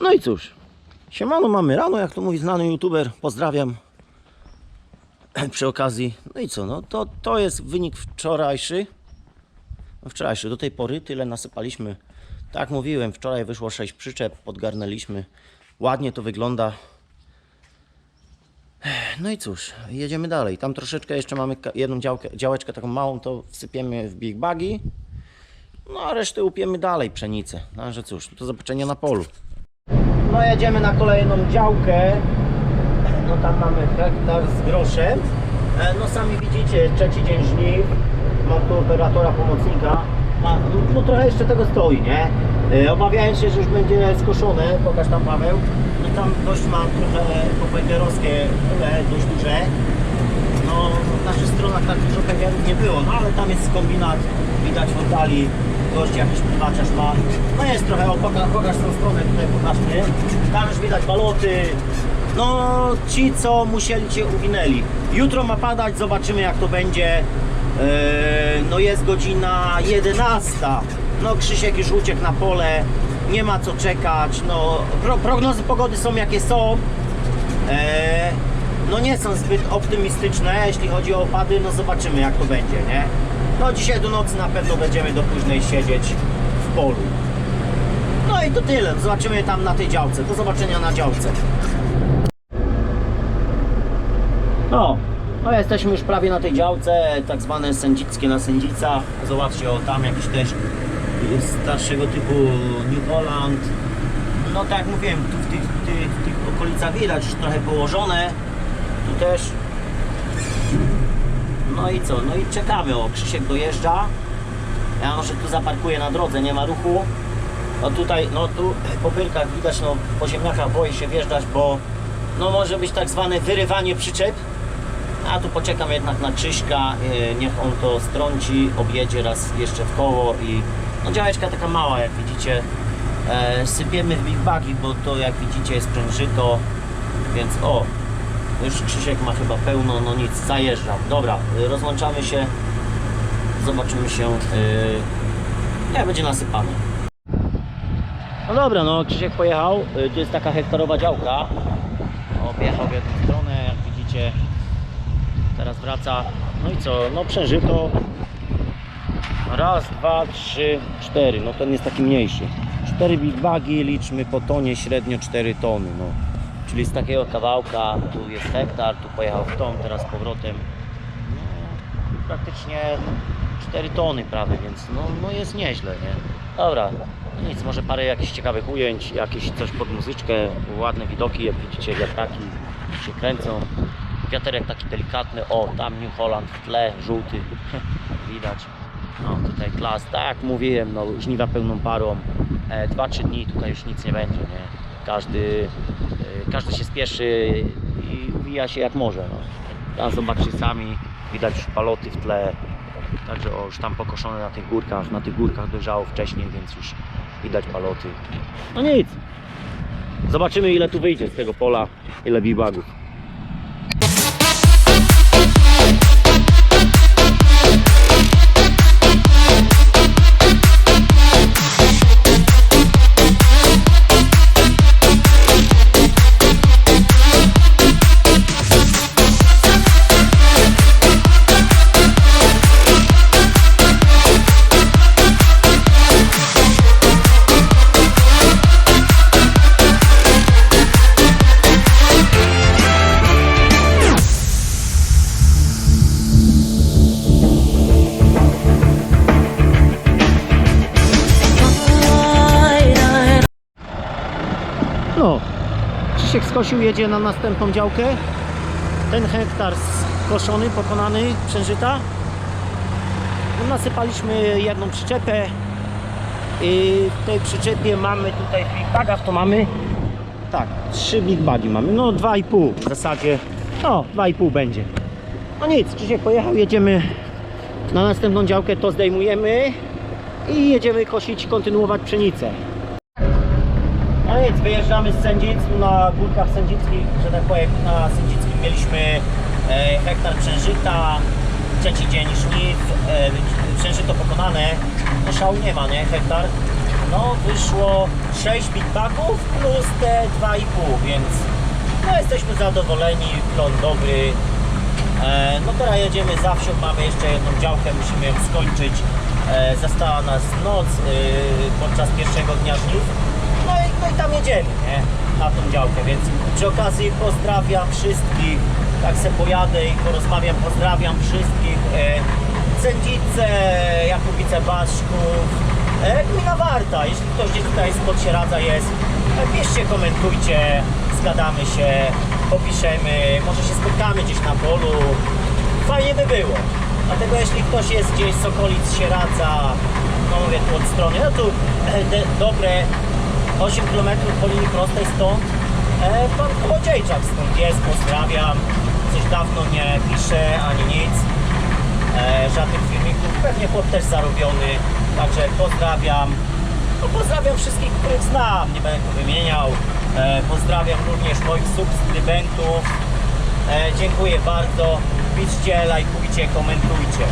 No i cóż, siemano mamy rano, jak to mówi znany youtuber, pozdrawiam przy okazji. No i co, no to, to jest wynik wczorajszy. No wczorajszy, do tej pory tyle nasypaliśmy. Tak mówiłem, wczoraj wyszło 6 przyczep, podgarnęliśmy. Ładnie to wygląda. No i cóż, jedziemy dalej. Tam troszeczkę jeszcze mamy jedną działkę, działeczkę taką małą, to wsypiemy w big bagi. No a resztę upiemy dalej, pszenicę. No że cóż, do zobaczenia na polu. No jedziemy na kolejną działkę. No tam mamy hektar z groszem. E, No sami widzicie, trzeci dzień żniw. Mam tu operatora pomocnika. Ma, no, trochę jeszcze tego stoi, nie? E, się, że już będzie skoszone, pokaż tam Paweł. No tam dość ma trochę popęgerowskie pole, dość duże. No w naszych stronach tak dużo pęgerów nie było, no ale tam jest kombinat, widać w oddali, gość jakiś prywaciarz ma. No jest trochę, o, pokaż, pokaż tą stronę tutaj, pokażmy. Tam już widać baloty. No ci co musieli cię uwinęli. Jutro ma padać, zobaczymy jak to będzie. Eee, no jest godzina 11. No Krzysiek już uciekł na pole, nie ma co czekać. No pro, prognozy pogody są jakie są. Eee, no nie są zbyt optymistyczne, jeśli chodzi o opady, no zobaczymy jak to będzie, nie? No dzisiaj do nocy na pewno będziemy do późnej siedzieć w polu. No i to tyle, zobaczymy tam na tej działce, do zobaczenia na działce. No, no jesteśmy już prawie na tej działce, tak zwane sędzickie na sędzicach. Zobaczcie, o tam jakiś też starszego typu New Holland. No tak jak mówiłem, tu w tych, tych, tych okolicach widać trochę położone. Tu też. No i co? No i czekamy. O, Krzysiek dojeżdża. Ja może tu zaparkuję na drodze, nie ma ruchu. No tutaj, no tu po pyrkach widać, no po ziemniakach boi się wjeżdżać, bo no może być tak zwane wyrywanie przyczep. A tu poczekam jednak na Krzyśka, yy, niech on to strąci, objedzie raz jeszcze w koło i no działeczka taka mała jak widzicie. E, sypiemy w big bagi, bo to jak widzicie jest prężyto, więc o, już Krzysiek ma chyba pełno, no nic, zajeżdżam. Dobra, y, rozłączamy się, zobaczymy się, yy, jak będzie nasypane. No dobra, no Krzysiek pojechał, y, tu jest taka hektarowa działka. O, pojechał w jedną stronę, jak widzicie, teraz wraca. No i co, no przeżyto. Raz, dwa, trzy, cztery, no ten jest taki mniejszy. Cztery big bagi, liczmy po tonie średnio 4 tony, no. Czyli z takiego kawałka, tu jest hektar, tu pojechał w ton, teraz z powrotem. No, praktycznie 4 tony prawie, więc no, no jest nieźle, nie? Dobra, no nic, może parę jakichś ciekawych ujęć, jakieś coś pod muzyczkę, ładne widoki, jak widzicie wiatraki się kręcą. Wiaterek taki delikatny, o tam New Holland w tle, żółty, widać. No tutaj klas, tak jak mówiłem, no żniwa pełną parą, e, 2-3 dni tutaj już nic nie będzie, nie? Każdy, e, każdy się spieszy i uwija się jak może, no. Tam zobaczcie sami, widać już paloty w tle, także o, już tam pokoszone na tych górkach, na tych górkach dojrzało wcześniej, więc już widać paloty. No nic, zobaczymy ile tu wyjdzie z tego pola, ile bibagów. Skosił, jedzie na następną działkę. Ten hektar skoszony, pokonany, przężyta. No, nasypaliśmy jedną przyczepę. I w tej przyczepie mamy tutaj big bagach to mamy tak, trzy big bagi mamy, no dwa i pół w zasadzie, no dwa i pół będzie. No nic, Krzysiek pojechał, jedziemy Na następną działkę to zdejmujemy i jedziemy kosić, kontynuować pszenicę. Nic, wyjeżdżamy z Sędzic, na górkach sędzickich, że tak powiem, na Sędzickim mieliśmy e, hektar przężyta, trzeci dzień żniw, e, przężyto pokonane, no szału nie ma, nie, hektar. No wyszło 6 bitbaków plus te 2,5, więc no jesteśmy zadowoleni, plon dobry. E, no teraz jedziemy za wsią, mamy jeszcze jedną działkę, musimy ją skończyć. E, Zastała nas noc e, podczas pierwszego dnia żniw. No i, tam jedziemy, nie? Na tą działkę, więc przy okazji pozdrawiam wszystkich. Tak se pojadę i porozmawiam, pozdrawiam wszystkich. E, Sędzice, Jakubice Baszków, e, Gmina Warta. Jeśli ktoś gdzieś tutaj spod Sieradza jest, e, piszcie, komentujcie, zgadamy się, popiszemy, może się spotkamy gdzieś na polu. Fajnie by było. Dlatego jeśli ktoś jest gdzieś z okolic Sieradza, no mówię tu od strony, no tu e, de, dobre 8 km po linii prostej stąd, e, pan Kołodziejczak stąd jest, pozdrawiam. Coś dawno nie pisze ani nic e, żadnych filmików. Pewnie chłop też zarobiony, także pozdrawiam. No, pozdrawiam wszystkich, których znam, nie będę tu wymieniał. E, pozdrawiam również moich subskrybentów. E, dziękuję bardzo. Piszcie, lajkujcie, komentujcie.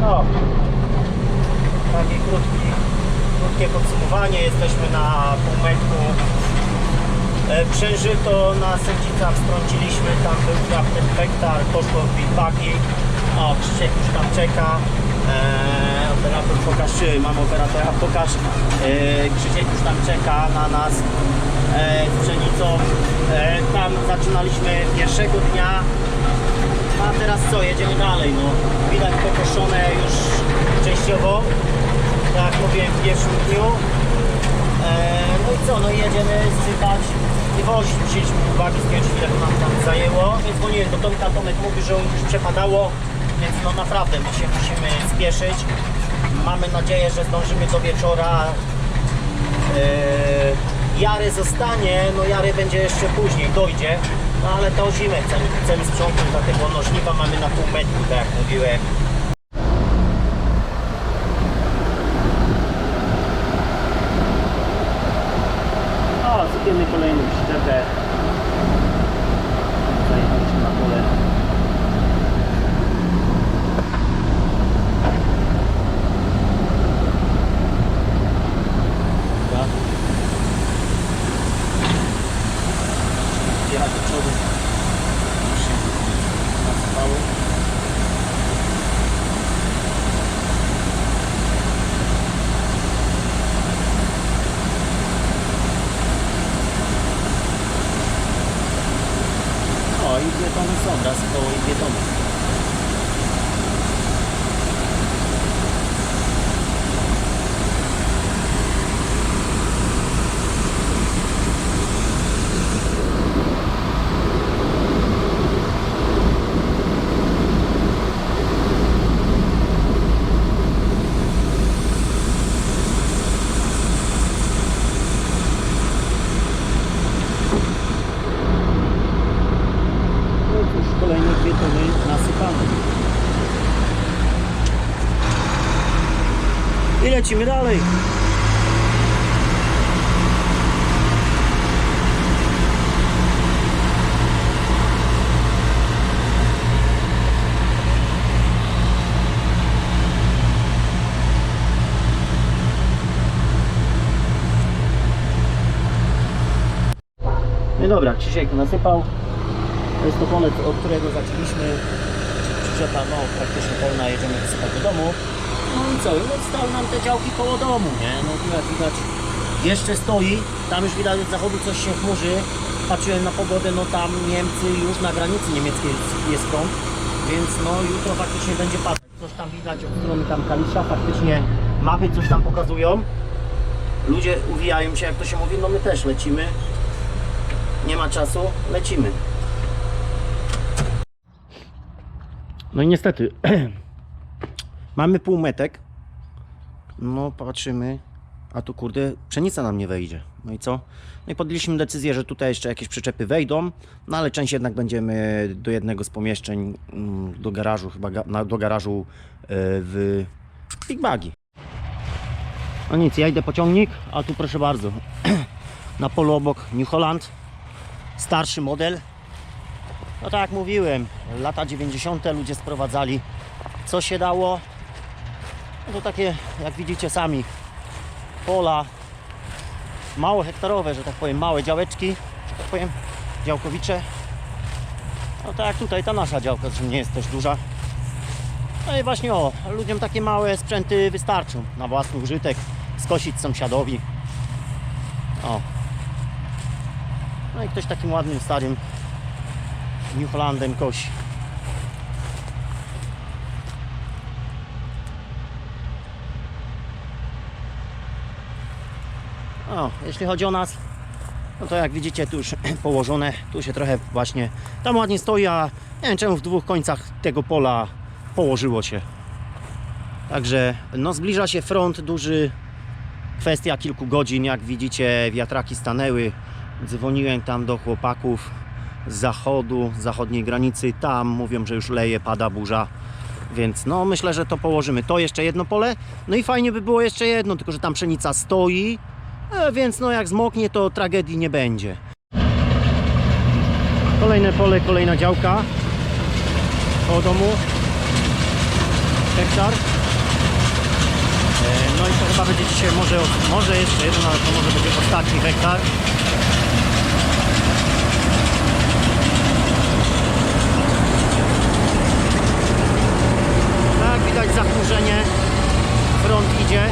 No, krótki, krótkie podsumowanie. Jesteśmy na półmetku E, Przężyto na sędzicach strąciliśmy, tam był ten hektar, poszło w bitbagi. O, Krzysiek już tam czeka. Eee, operator pokaż, czy mam operatora, pokaż. Eee, Krzysiek już tam czeka na nas eee, z pszenicą. Eee, tam zaczynaliśmy pierwszego dnia. A teraz co, jedziemy dalej, no. Widać pokoszone już częściowo, jak mówiłem w pierwszym dniu. Eee, no i co, no jedziemy sypać i wozić. Musieliśmy uwagi zdjąć to nam tam zajęło. Więc dzwoniłem do Tomka, Tomek mówi, że już przepadało, więc no naprawdę my się musimy spieszyć. Mamy nadzieję, że zdążymy do wieczora. Eee, Jary zostanie, no Jary będzie jeszcze później, dojdzie. No ale to zimę chcemy, chcemy sprzątnąć, dlatego no żniwa mamy na pół metru, tak jak mówiłem. O, sypiemy kolejną przyczepę. Zajechaliśmy na pole. Dobra. Jechać do przodu. Już się nasypało. O, i dwie tony są, raz koło i dwie tony. No cóż, kolejne dwie tony nasypane. I lecimy dalej. No dobra, Krzysiek nasypał. To jest to pole, od którego zaczęliśmy. Przyczepa, no praktycznie pełna, jedziemy wysypać do domu. No i co, i no nam te działki koło domu, nie? No jak widać, jeszcze stoi, tam już widać od zachodu coś się chmurzy. Patrzyłem na pogodę, no tam Niemcy już na granicy niemieckiej jest, jest więc no jutro faktycznie będzie padać. Coś tam widać od strony tam Kalisza, faktycznie mapy coś tam pokazują. Ludzie uwijają się, jak to się mówi, no my też lecimy. Nie ma czasu, lecimy. No i niestety mamy półmetek. No patrzymy. a tu kurde pszenica nam nie wejdzie. No i co? No i podjęliśmy decyzję, że tutaj jeszcze jakieś przyczepy wejdą, no ale część jednak będziemy do jednego z pomieszczeń, mm, do garażu chyba, do garażu e, w Big Bagi. No nic, ja idę pociągnik, a tu proszę bardzo, na polu obok New Holland, starszy model. No tak jak mówiłem, lata 90. ludzie sprowadzali co się dało. No to takie, jak widzicie sami, pola mało hektarowe, że tak powiem, małe działeczki, że tak powiem, działkowicze. No tak jak tutaj ta nasza działka, zresztą nie jest też duża. No i właśnie o, ludziom takie małe sprzęty wystarczą na własny użytek, skosić sąsiadowi. O. No i ktoś takim ładnym, starym New Hollandem kosi. O, jeśli chodzi o nas, no to jak widzicie tu już położone, tu się trochę właśnie, tam ładnie stoi, a nie wiem czemu w dwóch końcach tego pola położyło się. Także no zbliża się front duży, kwestia kilku godzin, jak widzicie wiatraki stanęły, dzwoniłem tam do chłopaków z zachodu, z zachodniej granicy, tam mówią, że już leje, pada burza, więc no myślę, że to położymy. To jeszcze jedno pole, no i fajnie by było jeszcze jedno, tylko że tam pszenica stoi, E, więc no jak zmoknie to tragedii nie będzie. Kolejne pole, kolejna działka koło domu. Hektar. E, No i to chyba będzie dzisiaj może, może jeszcze jeden, ale to może będzie ostatni hektar. Tak, widać zachmurzenie. Front idzie.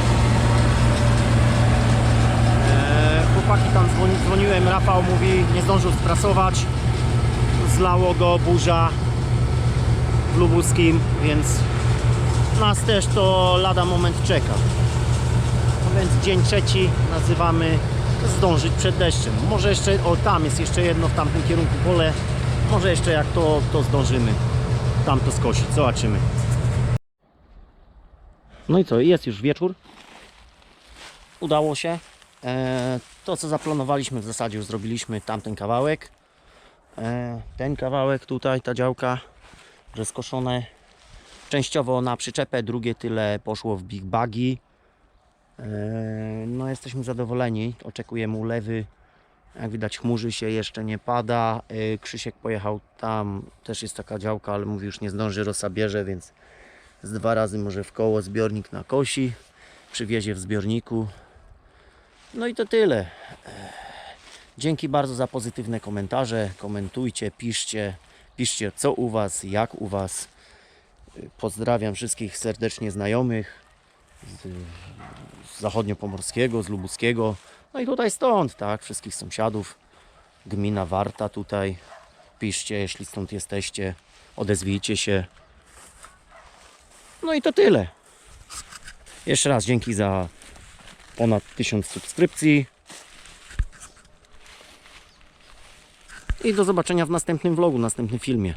E, Chłopaki tam dzwoni, dzwoniłem, Rafał mówi, nie zdążył sprasować. Zlało go burza w Lubuskim, więc nas też to lada moment czeka. No więc dzień trzeci nazywamy zdążyć przed deszczem. Może jeszcze, o tam jest jeszcze jedno w tamtym kierunku pole. Może jeszcze jak to, to zdążymy tam to skosić. Zobaczymy. No i co, jest już wieczór. Udało się. E, to co zaplanowaliśmy w zasadzie już zrobiliśmy tamten kawałek. E, ten kawałek tutaj, ta działka, że skoszone częściowo na przyczepę, drugie tyle poszło w big bagi. E, no jesteśmy zadowoleni, oczekujemy ulewy. Jak widać chmurzy się, jeszcze nie pada. E, Krzysiek pojechał tam, też jest taka działka, ale mówi już nie zdąży, rosa bierze, więc z dwa razy może w koło zbiornik na kosi. Przywiezie w zbiorniku. No i to tyle. Dzięki bardzo za pozytywne komentarze. Komentujcie, piszcie, piszcie co u Was, jak u Was. Pozdrawiam wszystkich serdecznie znajomych z, z zachodniopomorskiego, z lubuskiego. No i tutaj stąd, tak, wszystkich sąsiadów. Gmina Warta tutaj. Piszcie, jeśli stąd jesteście. Odezwijcie się. No i to tyle. Jeszcze raz dzięki za ponad 1000 subskrypcji. I do zobaczenia w następnym vlogu, następnym filmie.